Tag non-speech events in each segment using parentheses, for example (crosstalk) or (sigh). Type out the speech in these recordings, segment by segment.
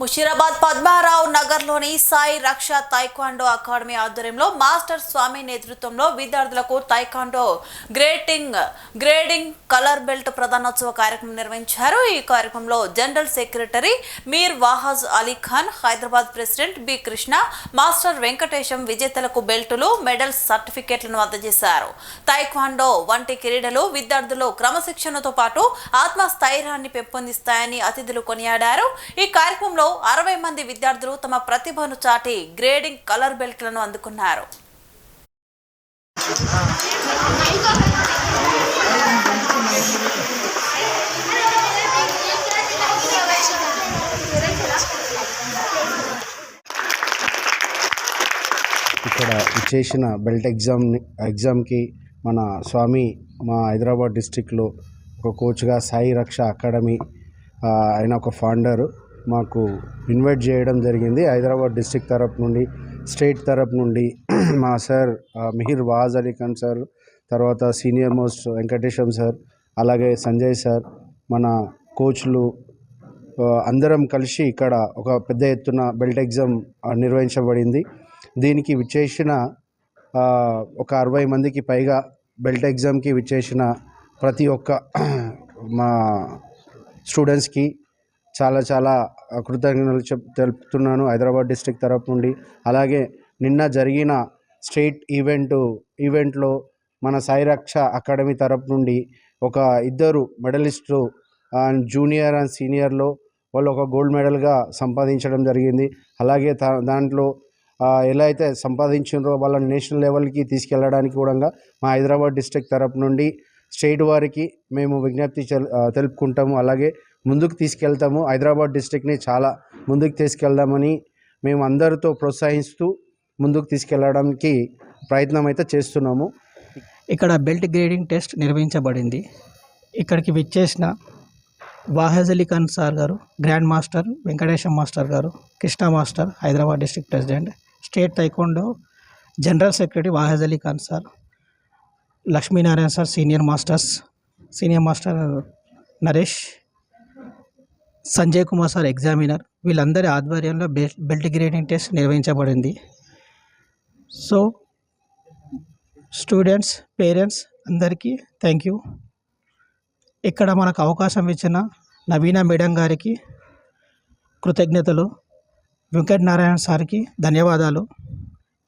ముషీరాబాద్ పద్మారావు నగర్లోని Sai Raksha taekwondo academy ఆధ్వర్యంలో master స్వామి నేతృత్వంలో విద్యార్థులకు taekwondo grating grading colour belt ప్రధానోత్సవ కార్యక్రమం నిర్వహించారు. ఈ కార్యక్రమంలో general secretary Mir Wahaj Ali Khan Hyderabad president B Krishna master Venkatesham విజేతలకు బెల్టులు మెడల్స్ సర్టిఫికెట్లను అందజేశారు. తైక్వాండో వంటి క్రీడలు విద్యార్థులు క్రమశిక్షణతో పాటు ఆత్మస్థైర్యాన్ని పెంపొందిస్తాయని అతిథులు కొనియాడారు. ఈ కార్యక్రమంలో అరవై మంది విద్యార్థులు తమ ప్రతిభను చాటి గ్రేడింగ్ కలర్ బెల్ట్లను అందుకున్నారు. ఇక్కడ చేసిన బెల్ట్ ఎగ్జామ్ ఎగ్జామ్కి మన స్వామి మా హైదరాబాద్ డిస్టిక్లో ఒక కోచ్గా సాయి రక్ష అకాడమీ ఆయన ఒక ఫౌండరు. మాకు ఇన్వైట్ చేయడం జరిగింది. హైదరాబాద్ డిస్టిక్ తరపు నుండి స్టేట్ తరపు నుండి (clears throat) మా సార్ మిహిర్ వాజ్ అలీ ఖాన్ సార్ తర్వాత సీనియర్ మోస్ట్ వెంకటేశం సార్ అలాగే సంజయ్ సార్ మన కోచ్లు అందరం కలిసి ఇక్కడ ఒక పెద్ద ఎత్తున బెల్ట్ ఎగ్జామ్ నిర్వహించబడింది. దీనికి విచ్చేసిన ఒక అరవై మందికి పైగా బెల్ట్ ఎగ్జామ్కి విచ్చేసిన ప్రతి ఒక్క (clears throat) మా స్టూడెంట్స్కి చాలా చాలా కృతజ్ఞతలు చెప్ తెలుపుతున్నాను హైదరాబాద్ డిస్ట్రిక్ట్ తరపు నుండి. అలాగే నిన్న జరిగిన స్టేట్ ఈవెంట్ ఈవెంట్లో మన సాయిరక్ష అకాడమీ తరపు నుండి ఒక ఇద్దరు మెడలిస్టులు అండ్ జూనియర్ అండ్ సీనియర్లో వాళ్ళు ఒక గోల్డ్ మెడల్గా సంపాదించడం జరిగింది. అలాగే దాంట్లో ఎలా అయితే సంపాదించారో వాళ్ళని నేషనల్ లెవెల్కి తీసుకెళ్ళడానికి కూడా మా హైదరాబాద్ డిస్ట్రిక్ట్ తరపు నుండి స్టేట్ వారికి మేము విజ్ఞప్తి తెలుపుకుంటాము. అలాగే ముందుకు తీసుకెళ్తాము. హైదరాబాద్ డిస్ట్రిక్ట్ని చాలా ముందుకు తీసుకెళ్దామని మేము అందరితో ప్రోత్సహిస్తూ ముందుకు తీసుకెళ్ళడానికి ప్రయత్నం అయితే చేస్తున్నాము. ఇక్కడ బెల్ట్ గ్రేడింగ్ టెస్ట్ నిర్వహించబడింది. ఇక్కడికి విచ్చేసిన వాహజ్ ఖాన్ సార్ గారు గ్రాండ్ మాస్టర్ వెంకటేశం మాస్టర్ గారు Krishna master Hyderabad district president state taekwondo general secretary Wahaj Khan sir Lakshminarayana sir senior masters senior master Naresh Sanjay Kumar sir examiner. వీళ్ళందరి ఆధ్వర్యంలో బెల్ట్ బెల్ట్ గ్రేడింగ్ టెస్ట్ నిర్వహించబడింది. So students parents అందరికీ thank you. ఇక్కడ మనకు అవకాశం ఇచ్చిన నవీన madam గారికి కృతజ్ఞతలు. వెంకట నారాయణ సార్కి ధన్యవాదాలు.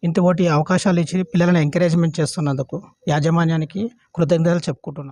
ఇంటి అవకాశాలు ఇచ్చి పిల్లలను ఎంకరేజ్మెంట్ చేస్తున్నందుకు యాజమాన్యానికి కృతజ్ఞతలు చెప్పుకుంటున్నాను.